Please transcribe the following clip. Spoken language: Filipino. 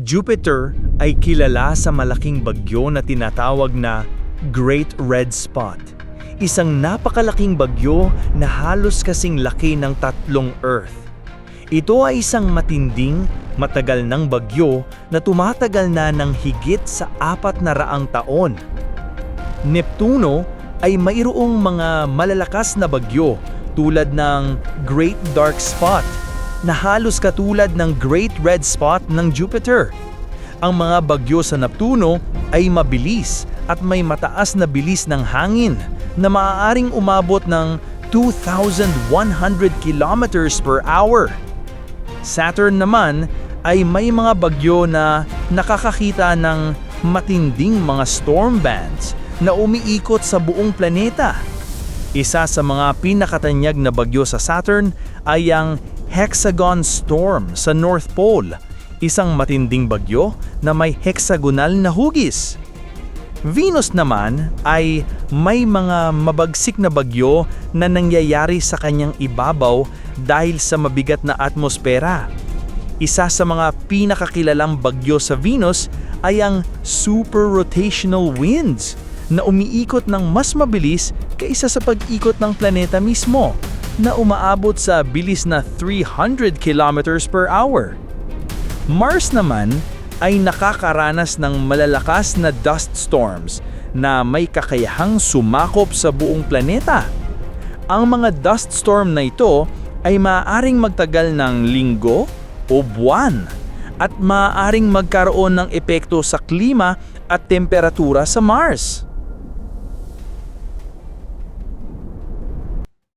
Jupiter ay kilala sa malaking bagyo na tinatawag na Great Red Spot. Isang napakalaking bagyo na halos kasing laki ng tatlong Earth. Ito ay isang matinding, matagal ng bagyo na tumatagal na ng higit sa apat na raang taon. Neptuno ay mayroong mga malalakas na bagyo tulad ng Great Dark Spot na halos katulad ng Great Red Spot ng Jupiter. Ang mga bagyo sa Neptuno ay mabilis at may mataas na bilis ng hangin na maaaring umabot ng 2,100 kilometers per hour. Saturn naman ay may mga bagyo na nakakakita ng matinding mga storm bands na umiikot sa buong planeta. Isa sa mga pinakatanyag na bagyo sa Saturn ay ang Hexagon Storm sa North Pole, isang matinding bagyo na may hexagonal na hugis. Venus naman ay may mga mabagsik na bagyo na nangyayari sa kanyang ibabaw dahil sa mabigat na atmosfera. Isa sa mga pinakakilalang bagyo sa Venus ay ang super rotational winds na umiikot ng mas mabilis kaysa sa pag-ikot ng planeta mismo na umaabot sa bilis na 300 kilometers per hour. Mars naman ay nakakaranas ng malalakas na dust storms na may kakayahang sumakop sa buong planeta. Ang mga dust storm na ito ay maaaring magtagal ng linggo o buwan at maaaring magkaroon ng epekto sa klima at temperatura sa Mars.